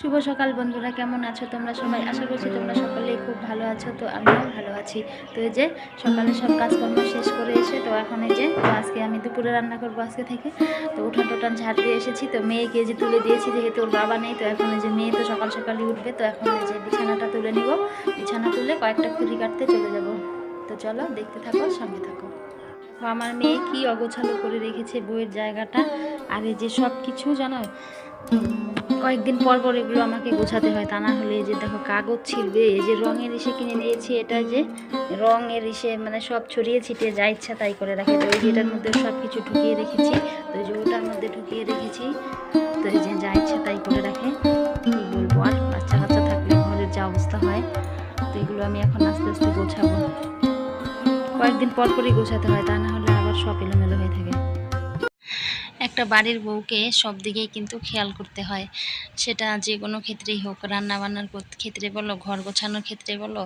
শুভ সকাল বন্ধুরা, কেমন আছো তোমরা সবাই? আশা করছি তোমরা সকলেই খুব ভালো আছো, তো আমিও ভালো আছি। তো এই যে সকালে সব কাজকর্ম শেষ করে এসে, তো এখন এই যে তো আজকে আমি দুপুরে রান্না করব আজকে থেকে। তো উঠান টোটান ঝাড় দিয়ে এসেছি, তো মেয়েকে যে তুলে দিয়েছি, যেহেতু ওর বাবা নেই, তো এখন এই যে মেয়ে তো সকাল সকালই উঠবে, তো এখন এই যে বিছানাটা তুলে নিব। বিছানা তুলে কয়েকটা খুঁড়ি কাটতে চলে যাব। তো চলো দেখতে থাকো, সঙ্গে থাকো। আমার মেয়ে কি অগোছালো করে রেখেছে বইয়ের জায়গাটা, আর এই যে সব কিছু জানো? কয়েকদিন পর পর এগুলো আমাকে গোছাতে হয়। তা না হলে যে দেখো কাগজ ছিলবে এই যে রঙের ইসে কিনে নিয়েছি, এটা যে রঙের ইসে মানে সব ছড়িয়ে ছিটিয়ে যা ইচ্ছা তাই করে রাখে। তো এই যে এটার মধ্যে সব কিছু ঢুকিয়ে রেখেছি, তো এই যে ওটার মধ্যে ঢুকিয়ে রেখেছি, তো এই যে যা ইচ্ছা তাই করে রাখে। কি বলব আর, বাচ্চা কাচ্চা থাকলে ঘরের যা অবস্থা হয়, তো এগুলো আমি এখন আস্তে আস্তে গোছাবো। কয়েকদিন পর পরই গোছাতে হয়, তা না হলে আবার সব এলোমেলো হয়ে থাকে। একটা বাড়ির বউকে সব দিকেই কিন্তু খেয়াল করতে হয়। সেটা যে কোনো ক্ষেত্রেই হোক, রান্নাবান্নার ক্ষেত্রে বলো, ঘর গোছানোর ক্ষেত্রে বলো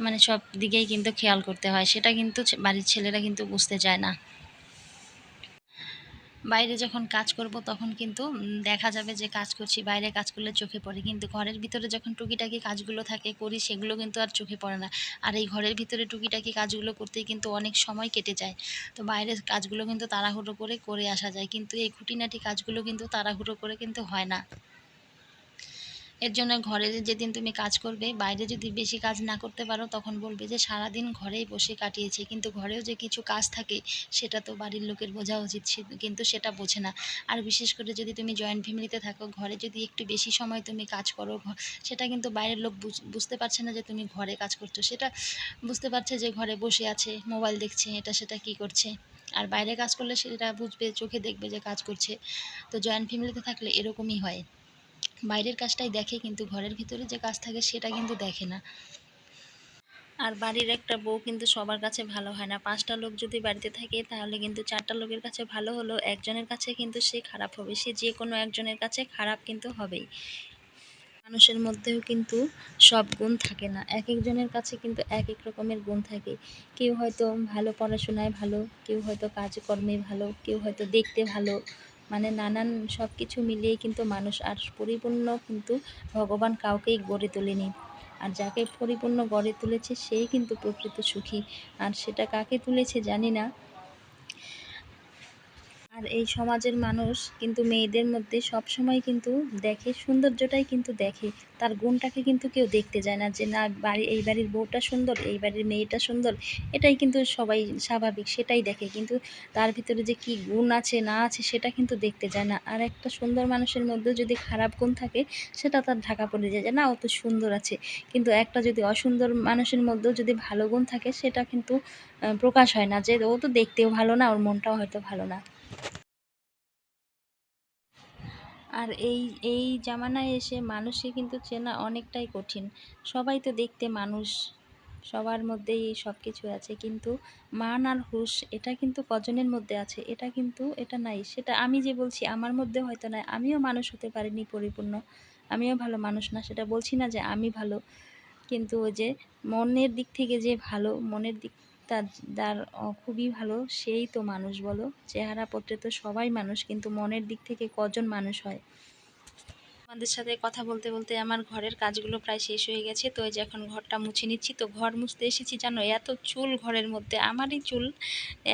মানে সব দিকেই কিন্তু খেয়াল করতে হয়। সেটা কিন্তু বাড়ির ছেলেরা কিন্তু বুঝতে চায় না। বাইরে যখন কাজ করব তখন কিন্তু দেখা যাবে যে কাজ করছি, বাইরে কাজ করলে চোখে পড়ে। কিন্তু ঘরের ভিতরে যখন টুকিটাকি কাজগুলো থাকে, করি, সেগুলো কিন্তু আর চোখে পড়ে না। আর এই ঘরের ভিতরে টুকিটাকি কাজগুলো করতেই কিন্তু অনেক সময় কেটে যায়। তো বাইরের কাজগুলো কিন্তু তাড়াহুড়ো করে করে আসা যায়। কিন্তু এই খুঁটিনাটি কাজগুলো কিন্তু তাড়াহুড়ো করে কিন্তু হয় না। এর জন্য ঘরে যেদিন তুমি কাজ করবে, বাইরে যদি বেশি কাজ না করতে পারো, তখন বলবে যে সারাদিন ঘরেই বসে কাটিয়েছে। কিন্তু ঘরেও যে কিছু কাজ থাকে, সেটা তো বাড়ির লোকের বোঝা উচিত কিন্তু সেটা বোঝে না। আর বিশেষ করে যদি তুমি জয়েন্ট ফ্যামিলিতে থাকো, ঘরে যদি একটু বেশি সময় তুমি কাজ করো সেটা কিন্তু বাইরের লোক বুঝ- বুঝতে পারছে না যে তুমি ঘরে কাজ করছ। সেটা বুঝতে পারছে যে ঘরে বসে আছে, মোবাইল দেখছে, এটা সেটা কি করছে। আর বাইরে কাজ করলে সেটা বুঝবে, চোখে দেখবে যে কাজ করছে। তো জয়েন্ট ফ্যামিলিতে থাকলে এরকমই হয়। বাইরের কাজটাই দেখে, কিন্তু ঘরের ভিতরে যে কাজ থাকে সেটা কিন্তু দেখে না। আর বাড়ির একটা বউ কিন্তু সবার কাছে ভালো হয় না। পাঁচটা লোক যদি বাড়িতে থাকে, তাহলে কিন্তু চারটা লোকের কাছে ভালো হলেও একজনের কাছে কিন্তু সে খারাপ হবে। সে যে কোনো একজনের কাছে খারাপ কিন্তু হবেই। মানুষের মধ্যেও কিন্তু সব গুণ থাকে না। এক একজনের কাছে কিন্তু এক এক রকমের গুণ থাকে। কেউ হয়তো ভালো পড়াশোনায় ভালো, কেউ হয়তো কাজকর্মে ভালো, কেউ হয়তো দেখতে ভালো মানে নানান সব কিছু মিলিয়ে কিন্তু মানুষ আর পরিপূর্ণ কিন্তু ভগবান কাউকেই গড়ে তোলেনি। আর যাকে পরিপূর্ণ গড়ে তুলেছে সেই কিন্তু প্রকৃত সুখী। আর সেটা কাকে তুলেছে জানি না। আর এই সমাজের মানুষ কিন্তু মেয়েদের মধ্যে সব সময় কিন্তু দেখে, সৌন্দর্যটাই কিন্তু দেখে। তার গুণটাকে কিন্তু কেউ দেখতে যায় না যে, না, বাড়ি, এই বাড়ির বউটা সুন্দর, এই বাড়ির মেয়েটা সুন্দর। এটাই কিন্তু সবাই স্বাভাবিক, সেটাই দেখে। কিন্তু তার ভিতরে যে কি গুণ আছে, না আছে, সেটা কিন্তু দেখতে যায় না। আর একটা সুন্দর মানুষের মধ্যে যদি খারাপ গুণ থাকে, সেটা তার ঢাকা পড়ে যায় যে, না অত সুন্দর আছে। কিন্তু একটা যদি অসুন্দর মানুষের মধ্যেও যদি ভালো গুণ থাকে, সেটা কিন্তু প্রকাশ হয় না যে, ও তো দেখতেও ভালো না, ওর মনটাও হয়তো ভালো না। আর এই এই জামানায় এসে মানুষকে কিন্তু চেনা অনেকটাই কঠিন। সবাই তো দেখতে মানুষ, সবার মধ্যেই এই সব কিছু আছে। কিন্তু মান আর হুশ, এটা কিন্তু কজনের মধ্যে আছে। এটা কিন্তু, এটা নাই। সেটা আমি যে বলছি, আমার মধ্যে হয়তো নাই। আমিও মানুষ হতে পারিনি পরিপূর্ণ। আমিও ভালো মানুষ না, সেটা বলছি না যে আমি ভালো। কিন্তু ওই যে মনের দিক থেকে যে ভালো, মনের দিক তার আহ, খুবই ভালো। সেই তো মানুষ বলো। চেহারা পত্রে তো সবাই মানুষ কিন্তু মনের দিক থেকে কজন মানুষ হয়? আমাদের সাথে কথা বলতে বলতে আমার ঘরের কাজগুলো প্রায় শেষ হয়ে গেছে। তো যে এখন ঘরটা মুছে নিচ্ছি তো ঘর মুছতে এসেছি জানো? এত চুল ঘরের মধ্যে। আমারই চুল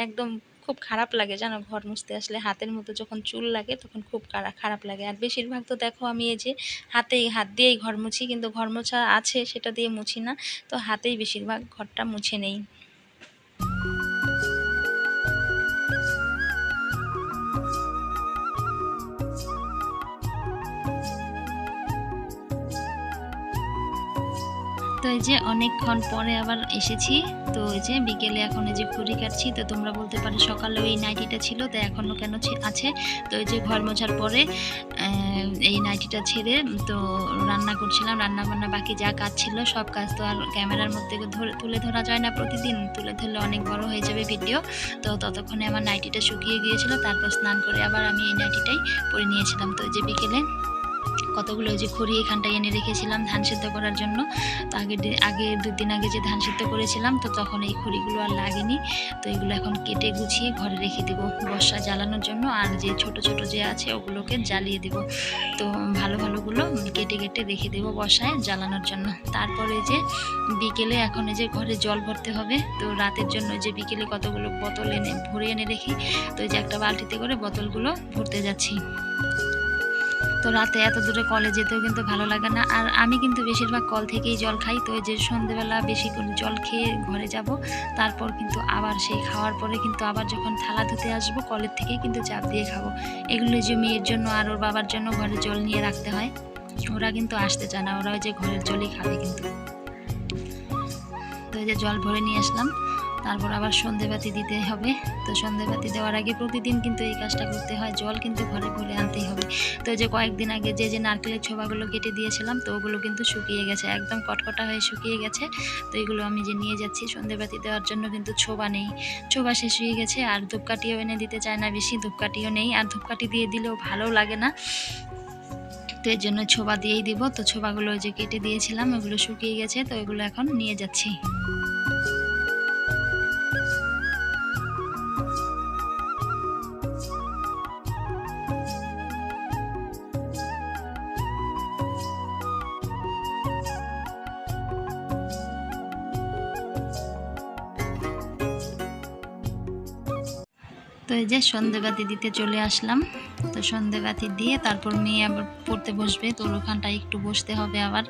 একদম খুব খারাপ লাগে জানো? ঘর মুছতে আসলে হাতের মধ্যে যখন চুল লাগে তখন খুব খারা- খারাপ লাগে। আর বেশিরভাগ তো দেখো আমি এই যে হাতেই হাত দিয়েই ঘর মুছি কিন্তু ঘর মোছা আছে সেটা দিয়ে মুছি না। তো হাতেই বেশিরভাগ ঘরটা মুছে নেই। তো এই যে অনেকক্ষণ পরে আবার এসেছি, তো এই যে বিকেলে এখন এই যে ঘুরি কাটছি, তো তোমরা বলতে পারো সকালে এই নাইটিটা ছিল, তো এখনও কেন আছে। তো এই যে ঘর মোছার পরে এই নাইটিটা ছেড়ে, তো রান্না করছিলাম রান্না বান্না বাকি যা কাজ ছিল সব কাজ তো আর ক্যামেরার মধ্যে তুলে ধরা যায় না প্রতিদিন, তুলে ধরলে অনেক বড় হয়ে যাবে ভিডিও তো ততক্ষণে আমার নাইটিটা শুকিয়ে গিয়েছিল, তারপর স্নান করে আবার আমি এই নাইটিটাই পরে নিয়েছিলাম। তো এই যে বিকেলে কতগুলো যে খড়ি এখানটায় এনে রেখেছিলাম ধান সিদ্ধ করার জন্য, তো আগে আগে দুদিন আগে যে ধান সিদ্ধ করেছিলাম, তো তখন এই খড়িগুলো আর লাগেনি। তো এগুলো এখন কেটে গুছিয়ে ঘরে রেখে দেবো বর্ষা জ্বালানোর জন্য, আর যে ছোট ছোট যে আছে ওগুলোকে জ্বালিয়ে দেব। তো ভালো ভালোগুলো কেটে কেটে রেখে দেবো বর্ষায় জ্বালানোর জন্য। তারপরে যে বিকেলে এখন এই যে ঘরে জল ভরতে হবে, তো রাতের জন্য যে বিকেলে কতগুলো বোতল এনে, ভরে এনে রেখি, তো যে একটা বালতিতে করে বোতলগুলো ভরতে যাচ্ছি। তো রাতে এত দূরে কলে যেতেও কিন্তু ভালো লাগে না। আর আমি কিন্তু বেশিরভাগ কল থেকেই জল খাই। তো যে সন্ধেবেলা বেশি করে জল খেয়ে ঘরে যাব, তারপর কিন্তু আবার সেই খাওয়ার পরে কিন্তু আবার যখন থালা ধুতে আসব, কলের থেকেই কিন্তু চাপ দিয়ে খাব। এগুলো যে মেয়ের জন্য আর ওর বাবার জন্য ঘরে জল নিয়ে রাখতে হয়, ওরা কিন্তু আসতে চায় না। ওরা ওই যে ঘরের জলই খাবে কিন্তু। তো যে জল ভরে নিয়ে আসলাম। তারপর আবার সন্ধেবাতি দিতে হবে। তো সন্ধেবাতি দেওয়ার আগে প্রতিদিন কিন্তু এই কাজটা করতে হয়। জল কিন্তু ঘরে ভরে আনতেই হবে। তো যে কয়েকদিন আগে যে যে নারকেলের ছোবাগুলো কেটে দিয়েছিলাম, তো ওগুলো কিন্তু শুকিয়ে গেছে। একদম কটকটা হয়ে শুকিয়ে গেছে। তো এগুলো আমি যে নিয়ে যাচ্ছি সন্ধেবাতি দেওয়ার জন্য কিন্তু ছোবা নেই। ছোবা শেষ হয়ে গেছে। আর ধূপকাঠিও এনে দিতে চায় না বেশি, ধূপকাঠিও নেই। আর ধূপকাঠি দিয়ে দিলেও ভালো লাগে না। তো এর জন্য ছোবা দিয়েই দিব। তো ছোবাগুলো যে কেটে দিয়েছিলাম, ওগুলো শুকিয়ে গেছে। তো এগুলো এখন নিয়ে যাচ্ছি। তো এই যে সন্ধেবাতি দিতে চলে আসলাম। তো সন্ধেবাতি দিয়ে তারপর মেয়ে আবার পড়তে বসবে। তোর ওখানটায় একটু বসতে হবে আবার।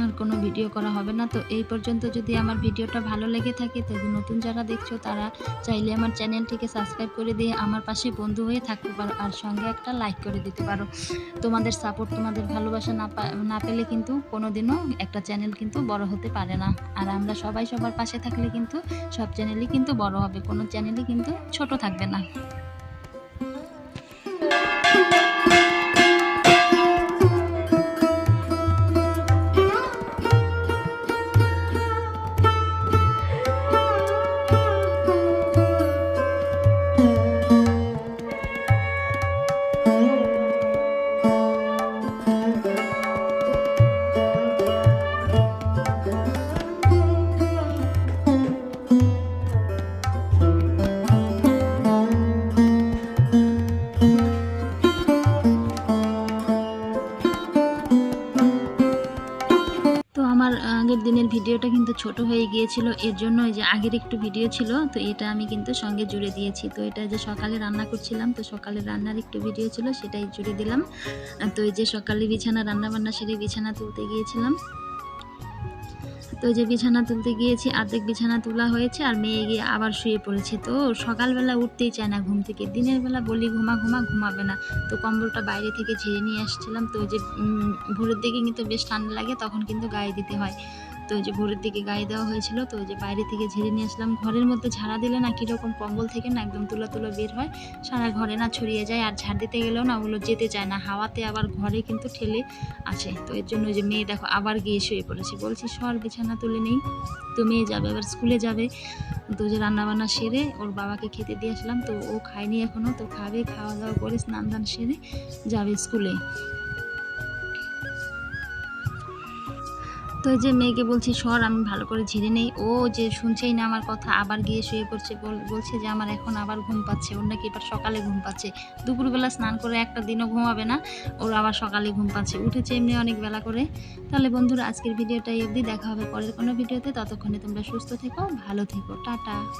আর কোনো ভিডিও করা হবে না। তো এই পর্যন্ত যদি আমার ভিডিওটা ভালো লেগে থাকে তো নতুন যারা দেখছ, তারা চাইলে আমার চ্যানেলটিকে সাবস্ক্রাইব করে দিয়ে আমার পাশে বন্ধু হয়ে থাকতে পারো আর সঙ্গে একটা লাইক করে দিতে পারো। তোমাদের সাপোর্ট, তোমাদের ভালোবাসা না না পেলে কিন্তু কোনোদিনও একটা চ্যানেল কিন্তু বড় হতে পারে না। আর আমরা সবাই সবার পাশে থাকলে কিন্তু সব চ্যানেলই কিন্তু বড় হবে, কোনো চ্যানেলই কিন্তু ছোট থাকবে না। আগের দিনের ভিডিওটা কিন্তু ছোট হয়ে গিয়েছিল। এর জন্য ওই যে আগের একটু ভিডিও ছিল, তো এটা আমি কিন্তু সঙ্গে জুড়ে দিয়েছি। তো এটা যে সকালে রান্না করছিলাম, তো সকালে রান্নার একটু ভিডিও ছিল, সেটাই জুড়ে দিলাম। তো এই যে সকালে বিছানা রান্না বান্না সেরে বিছানা তুলতে গিয়েছিলাম। তো যে বিছানা তুলতে গিয়েছি, আর্ধেক বিছানা তোলা হয়েছে আর মেয়ে গিয়ে আবার শুয়ে পড়েছে। তো সকালবেলা উঠতেই চায় না ঘুম থেকে। দিনের বেলা বলি ঘুমা ঘুমা ঘুমাবে না। তো কম্বলটা বাইরে থেকে ঝেড়ে নিয়ে আসছিলাম। তো যে ভোরের দিকে কিন্তু বেশ ঠান্ডা লাগে, তখন কিন্তু গায়ে দিতে হয়। তো ওই যে ভোরের দিকে গায়ে দেওয়া হয়েছিল, তো ওই যে বাইরে থেকে ঝেড়ে নিয়ে আসলাম। ঘরের মধ্যে ঝাড়া দিলে না কীরকম কম্বল থেকে না একদম তুলা তুলা বের হয়। সারা ঘরে না ছড়িয়ে যায় আর ঝাড় দিতে গেলেও না ওগুলো যেতে চায় না। হাওয়াতে আবার ঘরে কিন্তু ঠেলে আসে। তো এর জন্য ওই যে মেয়ে দেখো আবার গিয়ে শুয়ে পড়েছে। বলছি, সর বিছানা তুলে নেই। তো মেয়ে যাবে এবার স্কুলে যাবে। তো যে রান্নাবান্না সেরে ওর বাবাকে খেতে দিয়ে আসলাম। তো ও খায়নি এখনও তো খাবে, খাওয়া দাওয়া করে স্নান দান সেরে যাবে স্কুলে। তো যে মেয়েকে বলছি, সর, আমি ভালো করে ঝিরে নেই। ও যে শুনছেই না আমার কথা, আবার গিয়ে শুয়ে পড়ছে, বল- বলছে যে আমার এখন আবার ঘুম পাচ্ছে। ওর নাকি এবার সকালে ঘুম পাচ্ছে। দুপুরবেলা স্নান করে একটা দিনও ঘুমাবে না, ওর আবার সকালে ঘুম পাচ্ছে। উঠেছে এমনি অনেক বেলা করে। তাহলে বন্ধুরা, আজকের ভিডিওটাই অবধি। দেখা হবে পরের কোনো ভিডিওতে। ততক্ষণে তোমরা সুস্থ থেকো, ভালো থেকো। টাটা।